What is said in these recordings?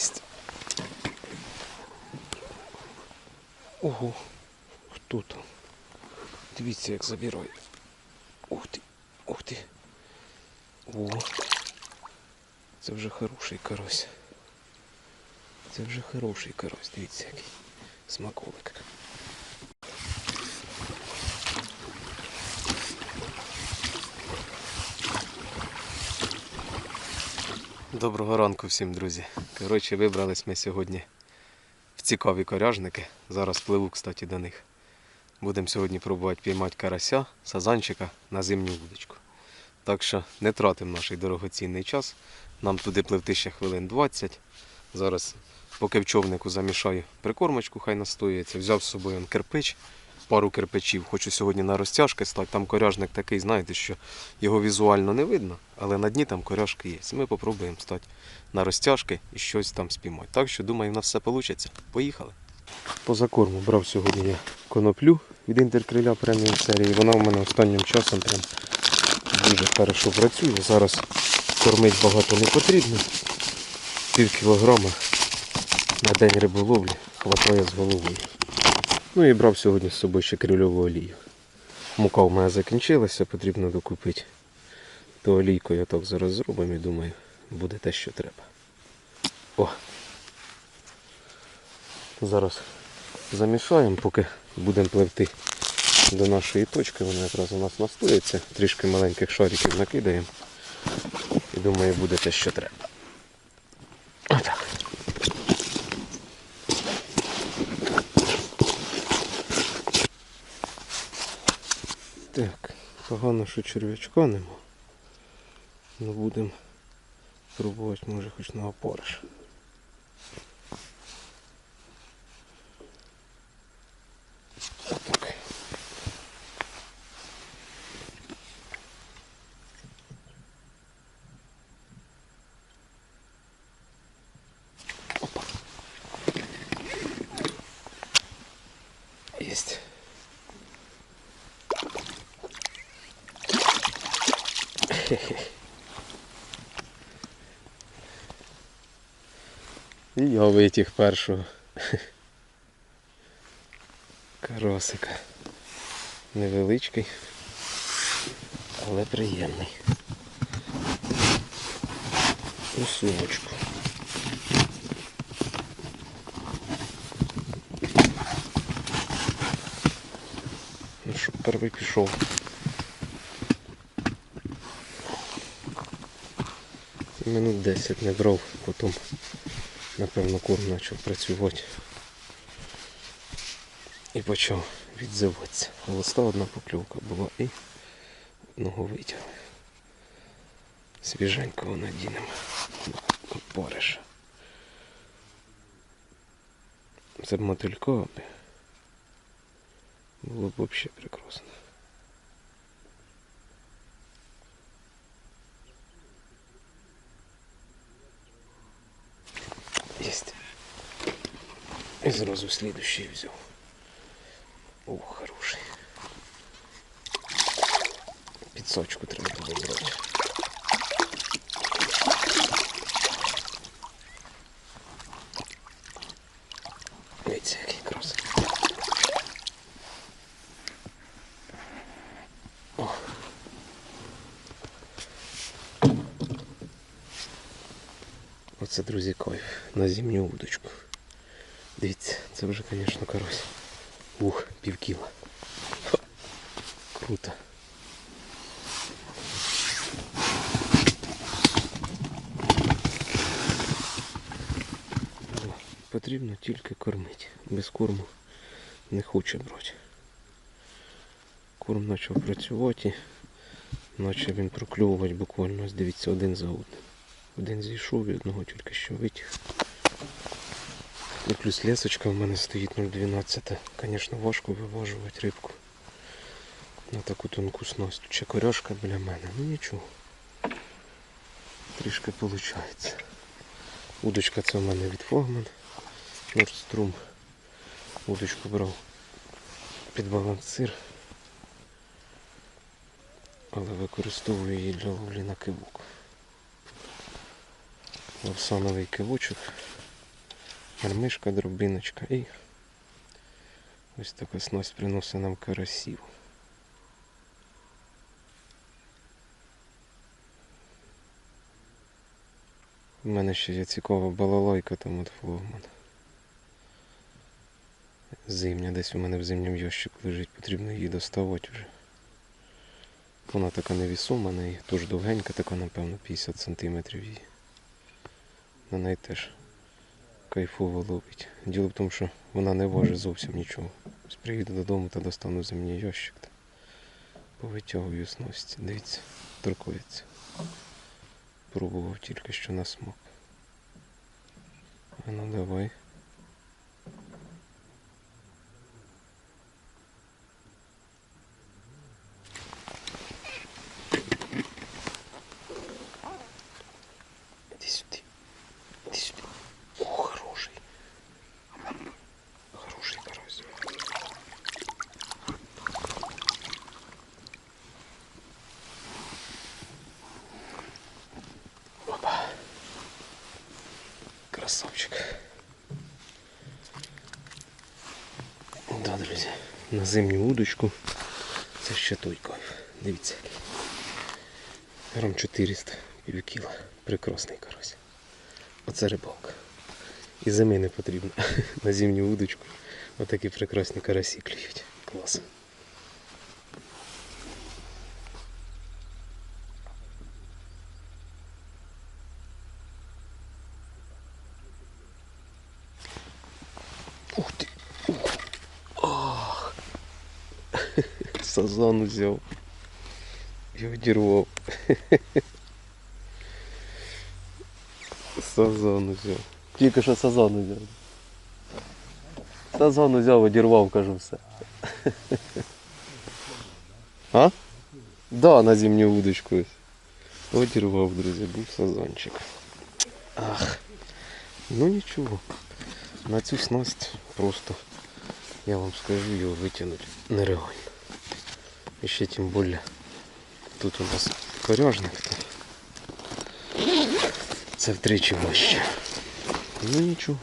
Єсть. Ого, хто там? Дивіться, як забирає. Ух ти, ух ти. О, це вже хороший карось. Це вже хороший карось, дивіться який смаколик. Доброго ранку всім, друзі. Коротше, вибрались ми сьогодні в цікаві коряжники. Зараз пливу, кстати, до них. Будемо сьогодні пробувати піймати карася, сазанчика на зимню вудочку. Так що не тратимо наш дорогоцінний час. Нам туди пливти ще хвилин 20. Зараз, поки в човнику замішаю прикормочку, хай настоюється. Взяв з собою он кирпич, пару кирпичів. Хочу сьогодні на розтяжки стати. Там коряжник такий, знаєте, що його візуально не видно, але на дні там коряжки є. Ми попробуємо стати на розтяжки і щось там спіймати. Так що думаю, в нас все вийде. Поїхали. По закорму брав сьогодні я коноплю від інтеркриля преміум серії. Вона у мене останнім часом прям дуже хорошо працює. Зараз кормить багато не потрібно. Пів кілограма на день риболовлі хватає з головою. Ну і брав сьогодні з собою ще крильову олію. Мука в мене закінчилася, потрібно докупити. То олійку я так зараз зробимо і думаю, буде те, що треба. О! Зараз замішаємо, поки будемо пливти до нашої точки. Вона якраз у нас настоїться. Трішки маленьких шариків накидаємо. І думаю, буде те, що треба. Отак. Так, погано, що черв'ячка нема. Ну будемо пробувати, може хоч на опориш. Так. Опа. Есть. І я витяг першого. Каросика. Невеличкий, але приємний. У сумочку. Ну, щоб перший пішов. Минут 10 не брав, потім напевно корм почав працювати. І почав відзиватися. Листа одна покльовка була і одного витягли. Свіженького надінемо. Опариш. Це б мотилько. Було б взагалі прекрасно. Есть. І зразу слідущий взяв. О, хороший. Підсочку треба було брати. Дивіться, який красивий. О. Оце, друзі, кайф на зимню удочку. Дивіться, це вже, звісно, карась. Ух, пів кіла. Круто. Потрібно тільки кормити. Без корму не хоче брати. Корм почав працювати. Почав він прокльовувати буквально, дивіться, один за одним. Один зійшов і одного тільки що витяг. І плюс лесочка в мене стоїть 0,12. Звісно, важко виважувати рибку на таку тонку снасть. Тут ще коряшка біля мене. Ну нічого. Трішки виходить. Удочка це в мене від Фогман. Нордструм. Удочку брав під балансир. Але використовую її для ловлі на кивок. Лавсановий кивочок Мармишка, дробиночка і ось така снасть приносить нам карасів. У мене ще є цікава балалайка там от флагман. Зимня, десь у мене в зимньому ящику лежить, потрібно її доставати вже. Вона така невісома, неї теж довгенька, така, напевно, 50 см її. На неї теж кайфово ловить. Діло в тому, що вона не важить зовсім нічого. Приїду додому та достану зимній ящик повитягую снасті. Дивіться, торкується. Пробував тільки що на смак. А ну давай. Иди сюда. Иди сюда. О, хороший. Хороший карась. Опа. Красавчик. Да, друзі, на зимню удочку. Це ще той кайф. Дивіться. Грам 400 пів кіла. Прекрасний карась. Оце рибалка. І зими не потрібно. На зимню удочку. Отакі прекрасні карасі клюють. Клас. Сазан взяв. І одірвав. Сазан взяв. Тільки що сазан взяв. Сазан взяв, одірвав, кажу все. А? Да, на зимню удочку. ось. Одірвав, друзі, був сазанчик. Ах. Ну нічого. На цю снасть просто, я вам скажу, його витягнути нереально. І ще тим більше тут у нас коряжник. Це втричі важче. Ну нічого.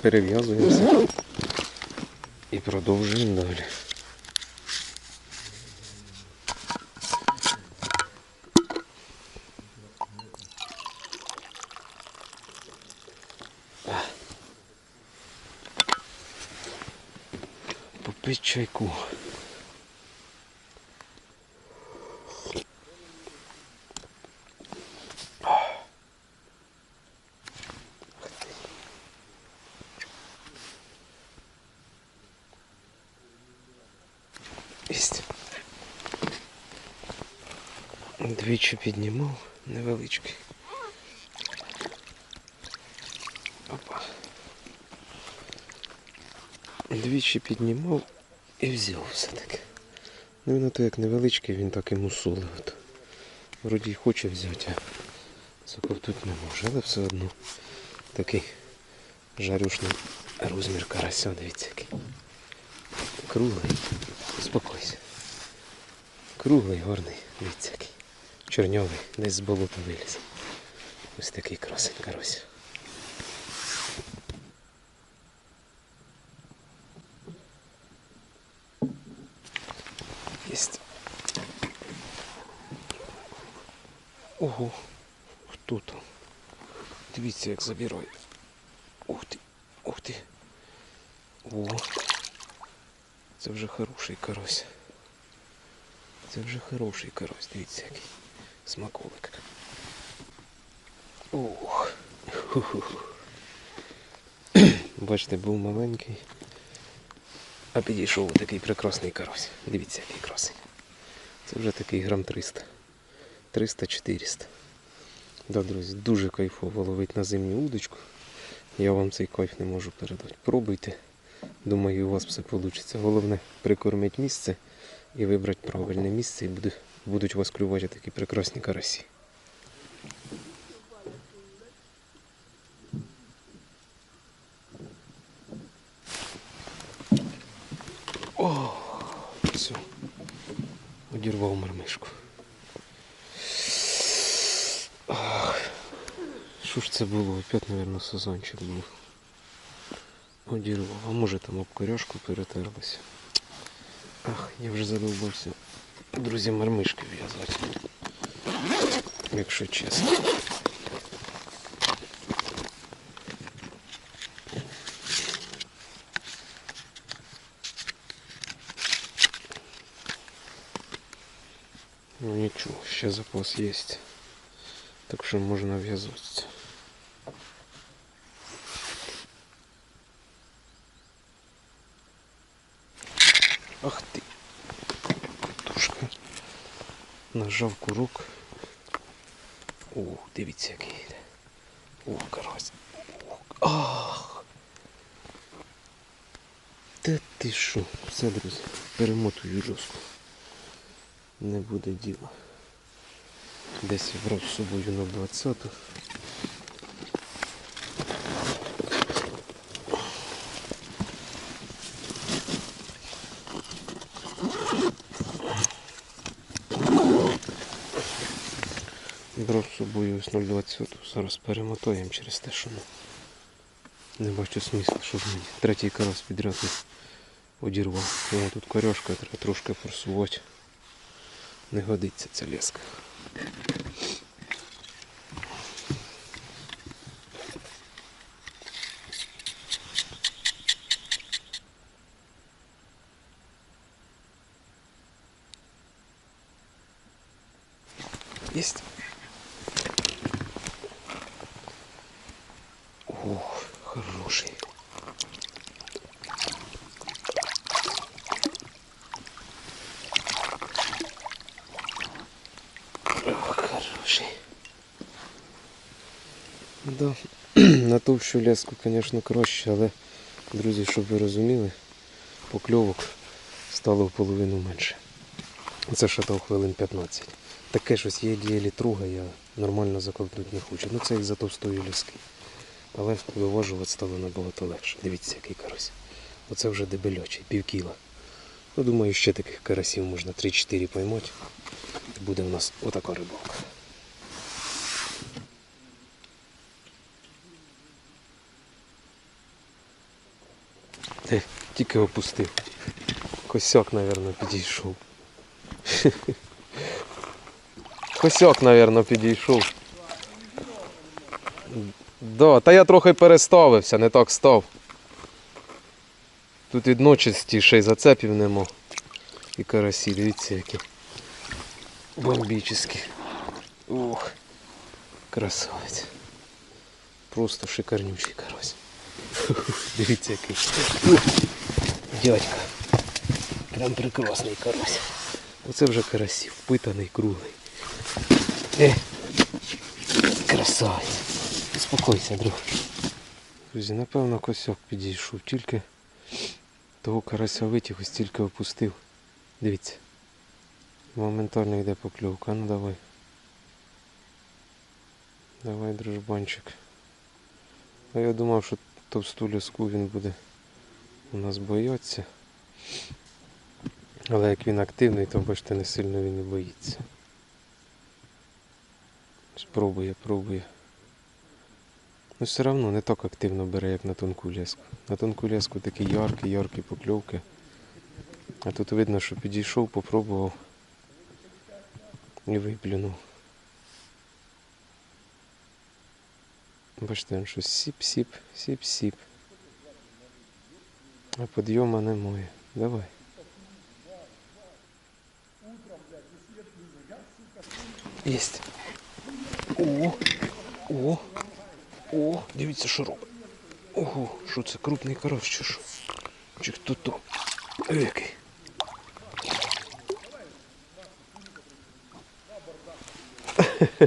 Перев'язуємося і продовжуємо далі. Попить чайку. Єсть. Двічі піднімав невеличкий. Опа. Двічі піднімав і взяв все-таки. Ну він то як невеличкий, він так і мусолив. Вроді й хоче взяти, а заковтуть не може, але все одно такий жарюшний розмір карася, дивіться який. Круглий. Успокойся. Круглий, гарний, дивіться. Чорньовий, десь з болота виліз. Ось такий красень карась. Єсть. Ого, хто там? Дивіться, як забирає. Ух ти, ух ти. О, це вже хороший карась. Це вже хороший карась, дивіться який. Смаколик. Ох. Бачите, був маленький. А підійшов такий прекрасний карась. Дивіться, який красий. Це вже такий грам 300. 300-400. Да, друзі, дуже кайфово ловить на зимню удочку. Я вам цей кайф не можу передати. Пробуйте. Думаю, у вас все вийде. Головне прикормити місце і вибрати правильне місце, і будуть у вас клювати такі прекрасні карасі. О. Одірвав мармишку. Що ж це було? Опять, мабуть, сазанчик був. Одірвав. А може там об коряшку перетерлося. Ах, я вже задовбався. Друзі, мармишки в'язати. Якщо чесно. Ну нічого, ще запас є. Так що можна в'язатися. Ах ти. Тушка. Нажав курок. О, дивіться який йде. О, карась. Ах. Та ти що? Все, друзі, перемотую льоску. Не буде діла. Десь брав з собою на 20. Брав з 0,20. Зараз перемотаємо через те, що не бачу смисла, щоб мені третій карась підряд не одірвав. Йому тут коряшка треба трошки форсувати. Не годиться ця леска. Есть. Ох, хороший. Ох, хороший. Да. На товщу леску, звісно, краще, але, друзі, щоб ви розуміли, покльовок стало в половину менше. Це шатав хвилин 15. Таке щось є дієлі труга, я нормально закладути не хочу. Ну це як за товстої ліски. Але виважувати стало набагато легше. Дивіться, який карась. Оце вже дебельочий, пів кіла. Ну, думаю, ще таких карасів можна 3-4 поймати. Буде у нас отака рибалка. Ти тільки опустив. Косяк, мабуть, підійшов. Косяк, мабуть, підійшов. Да, та я трохи переставився, не так став. Тут від ночисті ще й зацепів нема. І карасі, дивіться які. Бомбічні. Ух. Красавець. Просто шикарнючий карась. Дивіться який. Дядька. Прям прекрасний карась. Оце вже карасів, впитаний, круглий. Е, красавець. Успокойся, друг. Друзі, напевно косяк підійшов, тільки того карася витяг, ось тільки опустив. Дивіться. Моментально йде покльовка. Ну давай. Давай, дружбанчик. А я думав, що товсту ляску він буде у нас боятися. Але як він активний, то бачите, не сильно він і боїться. Спробує, пробує. Ну все одно не так активно бере, як на тонку леску. На тонку леску такі яркі, яркі покльовки. А тут видно, що підійшов, попробував і виплюнув. Бачите, він щось сіп-сіп, сіп-сіп. А підйома немає. Давай. Єсть. О, о, о, дивіться, що робить. Ого, що це крупний чи що? Чи хто то? Ой, Який.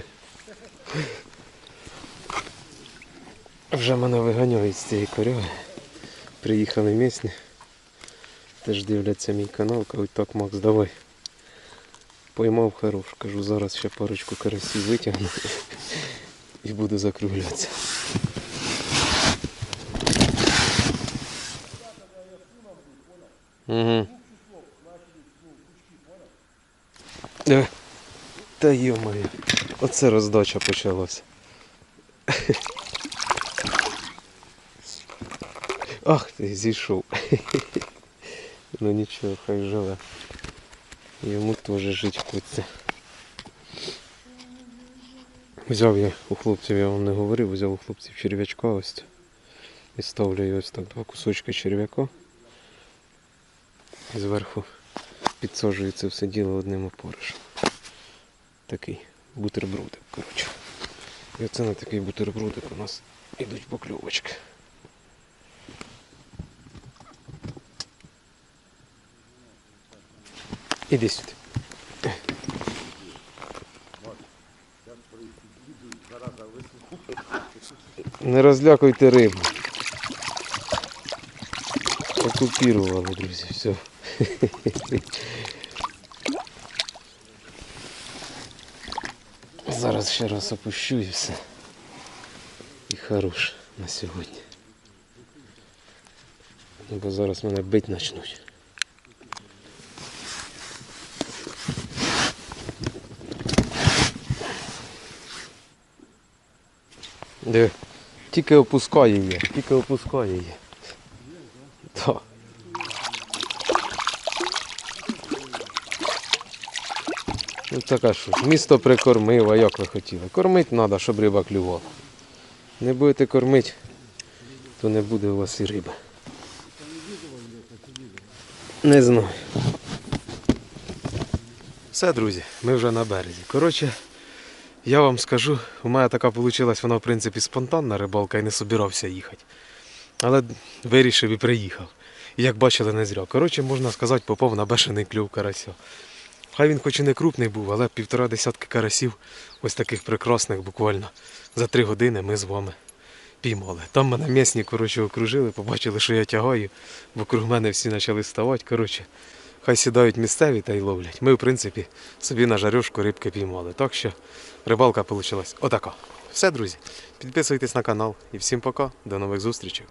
Вже мене виганяють з цієї коряги. Приїхали місні. Теж дивляться мій канал, кажуть, так, Макс, давай. Поймав хорош, кажу, зараз ще парочку карасів витягну і буду закруглятися. Угу. Та йо-моє, оце роздача почалася. Ах ти, зійшов. Ну нічого, хай живе. Йому теж жить хочеться. Взяв я у хлопців, я вам не говорив, взяв у хлопців черв'ячка ось. І ставлю ось так два кусочки черв'яка. І зверху підсаджую це все діло одним опоришем. Такий бутербродик, коротше. І оце на такий бутербродик у нас ідуть покльовочки. Іди сюди. Не розлякуйте рибу. Окупірували, друзі, все. Зараз ще раз опущу і все. І хорош на сьогодні. Бо зараз мене бить почнуть. Де? Тільки опускає її, тільки опускає її. Так. Ну така що, місто прикормив, а як ви хотіли? Кормити треба, щоб риба клювала. Не будете кормити, то не буде у вас і риби. Не знаю. Все, друзі, ми вже на березі. Коротше, я вам скажу, у мене така вийшла, вона в принципі спонтанна рибалка і не собирався їхати. Але вирішив і приїхав. І як бачили, не зря. Коротше, можна сказати, попав на бешений клюв карася. Хай він хоч і не крупний був, але півтора десятки карасів, ось таких прекрасних буквально. За три години ми з вами піймали. Там мене м'ясні коротше, окружили, побачили, що я тягаю. Вокруг мене всі почали ставати. Коротше, хай сідають місцеві та й ловлять. Ми, в принципі, собі на жарюшку рибки піймали. Так що рибалка вийшла отака. Все, друзі. Підписуйтесь на канал і всім пока. До нових зустрічей.